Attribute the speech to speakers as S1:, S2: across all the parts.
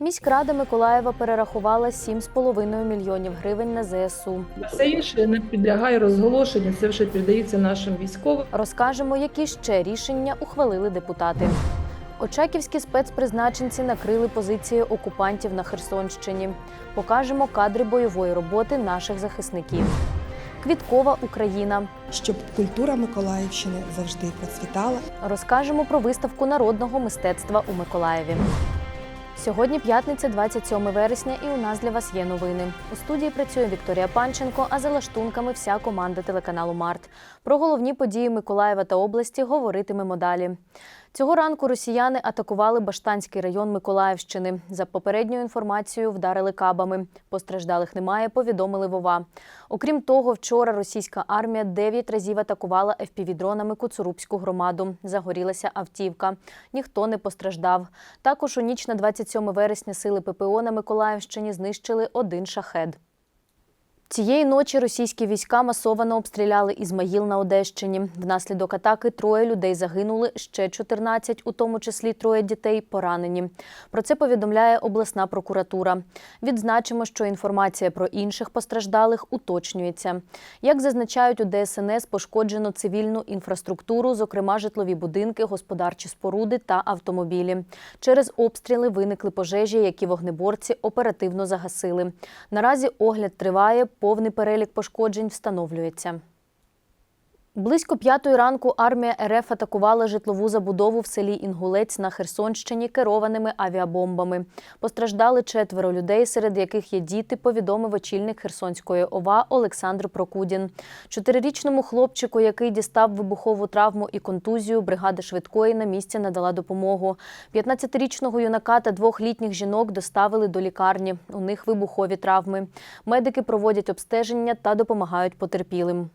S1: Міськрада Миколаєва перерахувала 7,5 мільйонів гривень на ЗСУ.
S2: Все інше не підлягає розголошенню, це вже передається нашим військовим.
S1: Розкажемо, які ще рішення ухвалили депутати. Очаківські спецпризначенці накрили позиції окупантів на Херсонщині. Покажемо кадри бойової роботи наших захисників. Квіткова Україна.
S3: щоб культура Миколаївщини завжди процвітала.
S1: Розкажемо про виставку народного мистецтва у Миколаєві. Сьогодні п'ятниця, 27 вересня, і у нас для вас є новини. У студії працює Вікторія Панченко, а за лаштунками вся команда телеканалу Март. Про головні події Миколаєва та області говоритимемо далі. Цього ранку росіяни атакували Баштанський район Миколаївщини. За попередньою інформацією, вдарили кабами. Постраждалих немає, повідомили Вова. Окрім того, вчора російська армія 9 разів атакувала FPV-дронами Куцурубську громаду. Загорілася автівка. Ніхто не постраждав. Також у ніч на 27 вересня сили ППО на Миколаївщині знищили один шахед. Цієї ночі російські війська масово обстріляли Ізмаїл на Одещині. Внаслідок атаки троє людей загинули, ще 14, у тому числі троє дітей, поранені. Про це повідомляє обласна прокуратура. Відзначимо, що інформація про інших постраждалих уточнюється. Як зазначають у ДСНС, пошкоджено цивільну інфраструктуру, зокрема житлові будинки, господарчі споруди та автомобілі. Через обстріли виникли пожежі, які вогнеборці оперативно загасили. Наразі огляд триває, повний перелік пошкоджень встановлюється. Близько п'ятої ранку армія РФ атакувала житлову забудову в селі Інгулець на Херсонщині керованими авіабомбами. Постраждали четверо людей, серед яких є діти, повідомив очільник Херсонської ОВА Олександр Прокудін. Чотирирічному хлопчику, який дістав вибухову травму і контузію, бригада швидкої на місці надала допомогу. 15-річного юнака та двох літніх жінок доставили до лікарні. У них вибухові травми. Медики проводять обстеження та допомагають потерпілим.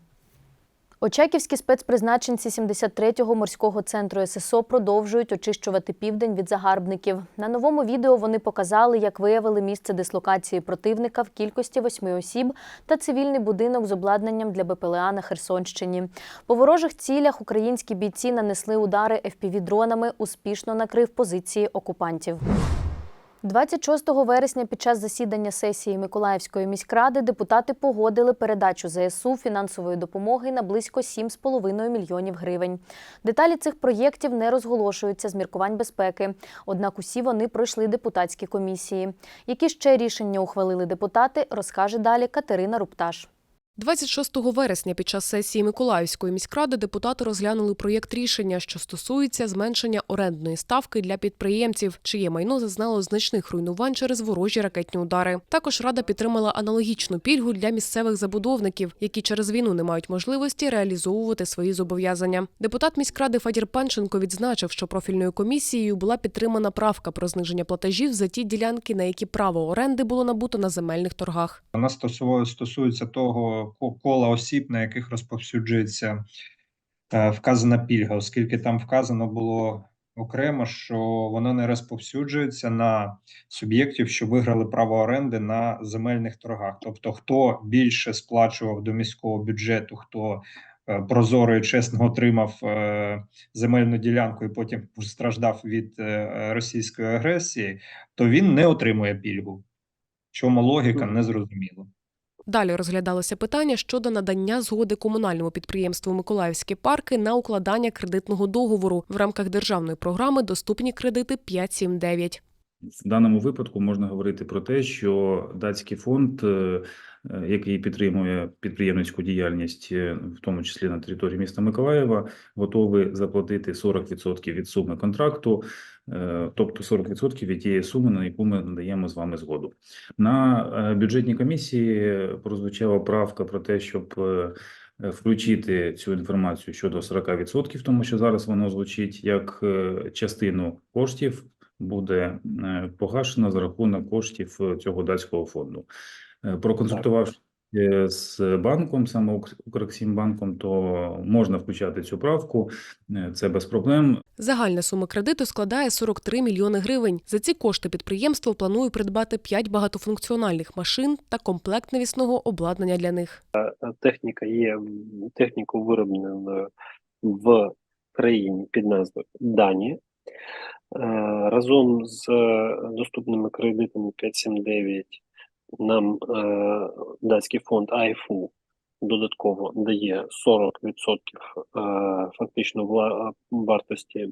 S1: Очаківські спецпризначенці 73-го морського центру ССО продовжують очищувати південь від загарбників. На новому відео вони показали, як виявили місце дислокації противника в кількості восьми осіб та цивільний будинок з обладнанням для БПЛА на Херсонщині. По ворожих цілях українські бійці нанесли удари FPV-дронами, успішно накрив позиції окупантів. 26 вересня під час засідання сесії Миколаївської міськради депутати погодили передачу ЗСУ фінансової допомоги на близько 7,5 мільйонів гривень. Деталі цих проєктів не розголошуються з міркувань безпеки, однак усі вони пройшли депутатські комісії. Які ще рішення ухвалили депутати, розкаже далі Катерина Рупташ.
S4: 26 вересня під час сесії Миколаївської міськради депутати розглянули проєкт рішення, що стосується зменшення орендної ставки для підприємців, чиє майно зазнало значних руйнувань через ворожі ракетні удари. Також рада підтримала аналогічну пільгу для місцевих забудовників, які через війну не мають можливості реалізовувати свої зобов'язання. Депутат міськради Фадір Панченко відзначив, що профільною комісією була підтримана правка про зниження платежів за ті ділянки, на які право оренди було набуто на земельних торгах.
S5: Вона стосує- стосується того кола осіб, на яких розповсюджується е, вказана пільга, оскільки там вказано було окремо, що воно не розповсюджується на суб'єктів, що виграли право оренди на земельних торгах. Тобто, хто більше сплачував до міського бюджету, хто е, прозоро і чесно отримав е, земельну ділянку і потім страждав від російської агресії, то він не отримує пільгу. Чому логіка не зрозуміла.
S4: Далі розглядалося питання щодо надання згоди комунальному підприємству Миколаївські парки на укладання кредитного договору в рамках державної програми Доступні кредити 579.
S6: В даному випадку можна говорити про те, що датський фонд, е, який підтримує підприємницьку діяльність, е, в тому числі на території міста Миколаєва, готовий заплатити 40% від суми контракту, тобто 40% від тієї суми, на яку ми надаємо з вами згоду. На е, бюджетній комісії прозвучала правка про те, щоб е, е, включити цю інформацію щодо 40%, тому що зараз воно звучить як е, частину коштів буде е, погашено за рахунок коштів е, цього датського фонду. Е, Проконсультувавши е, з банком, саме Укр- Укрексімбанком, то можна включати цю правку, е, це без проблем.
S4: Загальна сума кредиту складає 43 мільйони гривень. За ці кошти підприємство планує придбати 5 багатофункціональних машин та комплект навісного обладнання для них.
S7: техніка є техніку вироблено в країні під назвою Данія. Е, Разом з е, доступними кредитами 579 нам е, датський фонд АІФУ додатково дає 40% е, фактично вла- вартості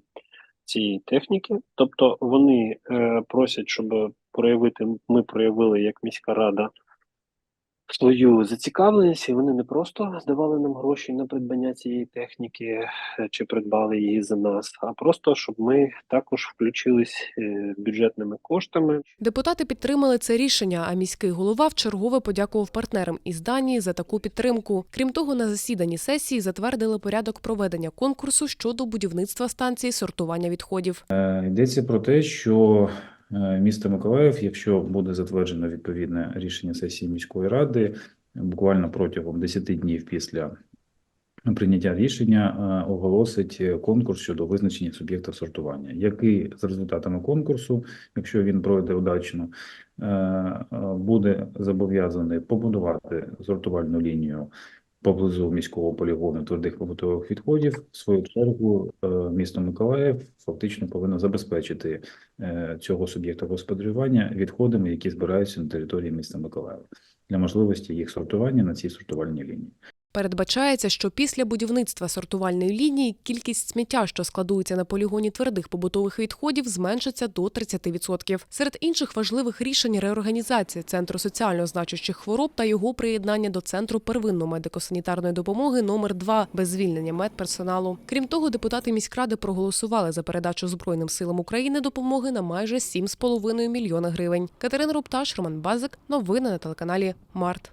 S7: цієї техніки. Тобто вони е, просять, щоб проявити, ми проявили як міська рада свою зацікавленість, і вони не просто здавали нам гроші на придбання цієї техніки е, чи придбали її за нас, а просто щоб ми також включились е, бюджетними коштами.
S4: Депутати підтримали це рішення, а міський голова вчергове подякував партнерам із Данії за таку підтримку. Крім того, на засіданні сесії затвердили порядок проведення конкурсу щодо будівництва станції сортування відходів.
S6: Е, Йдеться про те, що е, місто Миколаїв, якщо буде затверджено відповідне рішення сесії міської ради, буквально протягом 10 днів після прийняття рішення е, оголосить конкурс щодо визначення суб'єкта сортування, який з результатами конкурсу, якщо він пройде удачно, е, буде зобов'язаний побудувати сортувальну лінію поблизу міського полігону твердих побутових відходів. В свою чергу, е, місто Миколаїв фактично повинно забезпечити е, цього суб'єкта господарювання відходами, які збираються на території міста Миколаєва, для можливості їх сортування на цій сортувальній лінії.
S4: Передбачається, що після будівництва сортувальної лінії кількість сміття, що складується на полігоні твердих побутових відходів, зменшиться до 30%. Серед інших важливих рішень реорганізація центру соціально значущих хвороб та його приєднання до центру первинної медико-санітарної допомоги номер 2 без звільнення медперсоналу. Крім того, депутати міськради проголосували за передачу Збройним силам України допомоги на майже 7,5 мільйона гривень. Катерина Рупташ, Роман Базик. Новини на телеканалі Март.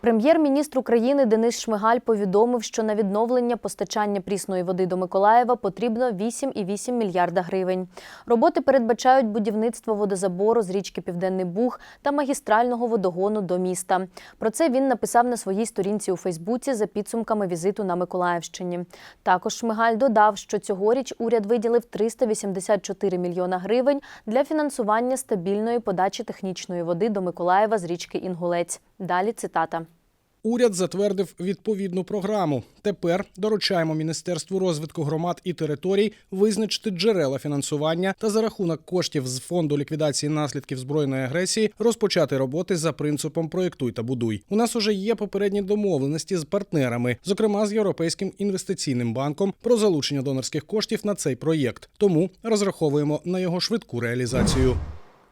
S1: Прем'єр-міністр України Денис Шмигаль повідомив, що на відновлення постачання прісної води до Миколаєва потрібно 8,8 мільярда гривень. Роботи передбачають будівництво водозабору з річки Південний Буг та магістрального водогону до міста. Про це він написав на своїй сторінці у Фейсбуці за підсумками візиту на Миколаївщині. Також Шмигаль додав, що цьогоріч уряд виділив 384 мільйона гривень для фінансування стабільної подачі технічної води до Миколаєва з річки Інгулець. Далі цитата.
S8: Уряд затвердив відповідну програму. Тепер доручаємо Міністерству розвитку громад і територій визначити джерела фінансування та за рахунок коштів з фонду ліквідації наслідків збройної агресії розпочати роботи за принципом проєктуй та будуй. У нас уже є попередні домовленості з партнерами, зокрема з Європейським інвестиційним банком, про залучення донорських коштів на цей проєкт. Тому розраховуємо на його швидку реалізацію.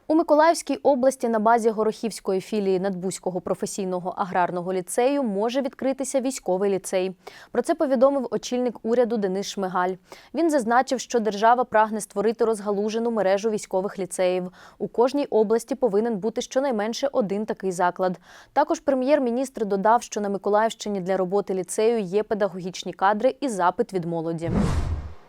S1: У Миколаївській області на базі Горохівської філії Надбузького професійного аграрного ліцею може відкритися військовий ліцей. Про це повідомив очільник уряду Денис Шмигаль. Він зазначив, що держава прагне створити розгалужену мережу військових ліцеїв. У кожній області повинен бути щонайменше один такий заклад. Також прем'єр-міністр додав, що на Миколаївщині для роботи ліцею є педагогічні кадри і запит від молоді.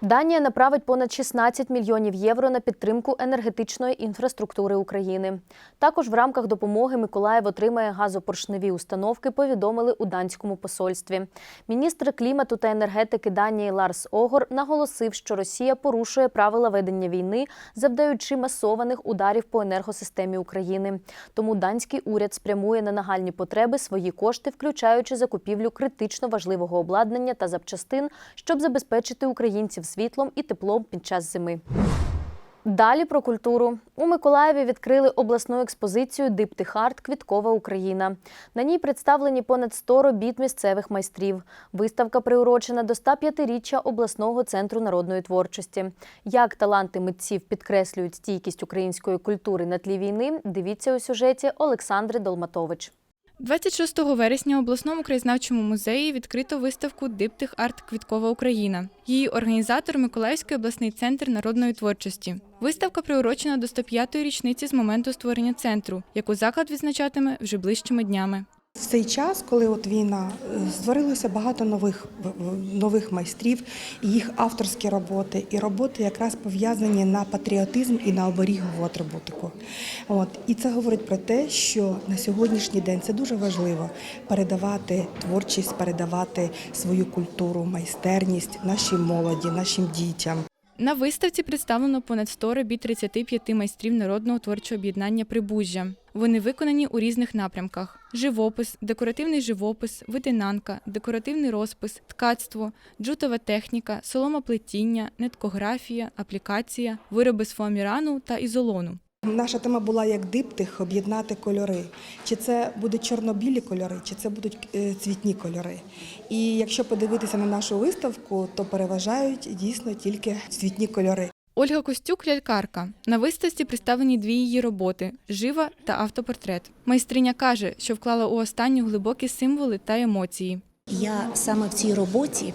S1: Данія направить понад 16 мільйонів євро на підтримку енергетичної інфраструктури України. Також в рамках допомоги Миколаїв отримає газопоршневі установки, повідомили у данському посольстві. Міністр клімату та енергетики Данії Ларс Огор наголосив, що Росія порушує правила ведення війни, завдаючи масованих ударів по енергосистемі України. Тому данський уряд спрямує на нагальні потреби свої кошти, включаючи закупівлю критично важливого обладнання та запчастин, щоб забезпечити українців світлом і теплом під час зими. Далі про культуру. У Миколаєві відкрили обласну експозицію Диптих арт Квіткова Україна. На ній представлені понад 100 робіт місцевих майстрів. Виставка приурочена до 105-річчя обласного центру народної творчості. Як таланти митців підкреслюють стійкість української культури на тлі війни, дивіться у сюжеті Олександри Долматович.
S9: 26 вересня у обласному краєзнавчому музеї відкрито виставку Диптих арт Квіткова Україна. Її організатор Миколаївський обласний центр народної творчості. Виставка приурочена до 105-ї річниці з моменту створення центру, яку заклад відзначатиме вже ближчими днями.
S3: В цей час, коли от війна, е, створилося багато нових, нових майстрів, і їх авторські роботи, і роботи якраз пов'язані на патріотизм і на оберігову атрибутику. От. І це говорить про те, що на сьогоднішній день це дуже важливо передавати творчість, передавати свою культуру, майстерність нашій молоді, нашим дітям.
S9: На виставці представлено понад 100 робіт 35 майстрів народного творчого об'єднання Прибужжя. Вони виконані у різних напрямках: живопис, декоративний живопис, видинанка, декоративний розпис, ткацтво, джутова техніка, соломоплетіння, неткографія, аплікація, вироби з фоамірану та ізолону.
S3: Наша тема була як диптих об'єднати кольори. Чи це будуть чорно-білі кольори, чи це будуть е, цвітні кольори. І якщо подивитися на нашу виставку, то переважають дійсно тільки цвітні кольори.
S9: Ольга Костюк лялькарка. На виставці представлені дві її роботи жива та автопортрет. Майстриня каже, що вклала у останню глибокі символи та емоції.
S10: Я саме в цій роботі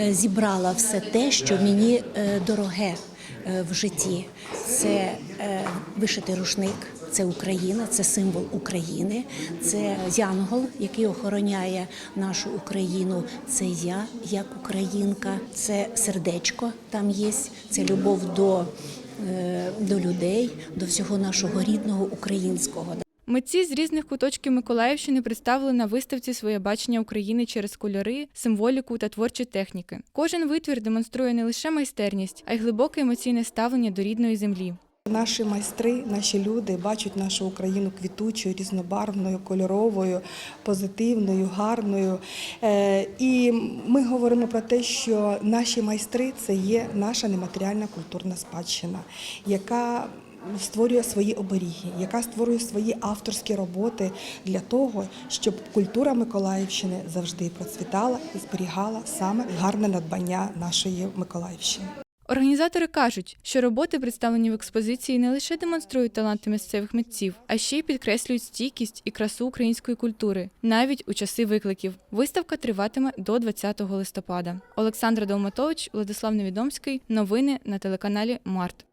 S10: е, зібрала все те, що мені е, дороге е, в житті. Це вишити рушник, це Україна, це символ України, це янгол, який охороняє нашу Україну. Це я як українка, це сердечко там є, це любов до, е, до людей, до всього нашого рідного українського.
S9: Митці з різних куточків Миколаївщини представили на виставці своє бачення України через кольори, символіку та творчі техніки. Кожен витвір демонструє не лише майстерність, а й глибоке емоційне ставлення до рідної землі.
S3: Наші майстри, наші люди бачать нашу Україну квітучою, різнобарвною, кольоровою, позитивною, гарною. Е, І ми говоримо про те, що наші майстри це є наша нематеріальна культурна спадщина, яка створює свої оберіги, яка створює свої авторські роботи для того, щоб культура Миколаївщини завжди процвітала і зберігала саме гарне надбання нашої Миколаївщини.
S9: Організатори кажуть, що роботи, представлені в експозиції, не лише демонструють таланти місцевих митців, а ще й підкреслюють стійкість і красу української культури, навіть у часи викликів. Виставка триватиме до 20 листопада. Олександра Долматович, Владислав Невідомський. Новини на телеканалі Март.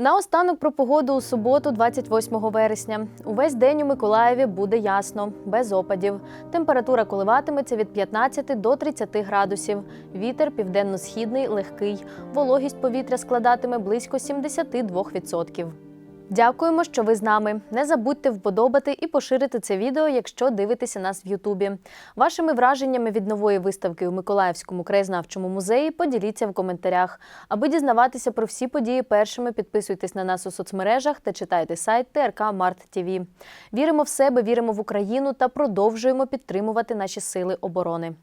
S1: Наостанок про погоду у суботу, 28 вересня. Увесь день у Миколаєві буде ясно, без опадів. Температура коливатиметься від 15 до 30 градусів. Вітер південно-східний легкий. Вологість повітря складатиме близько 72%. Дякуємо, що ви з нами. Не забудьте вподобати і поширити це відео, якщо дивитеся нас в Ютубі. Вашими враженнями від нової виставки у Миколаївському краєзнавчому музеї поділіться в коментарях. Аби дізнаватися про всі події першими, підписуйтесь на нас у соцмережах та читайте сайт ТРК Март ТВ. Віримо в себе, віримо в Україну та продовжуємо підтримувати наші сили оборони.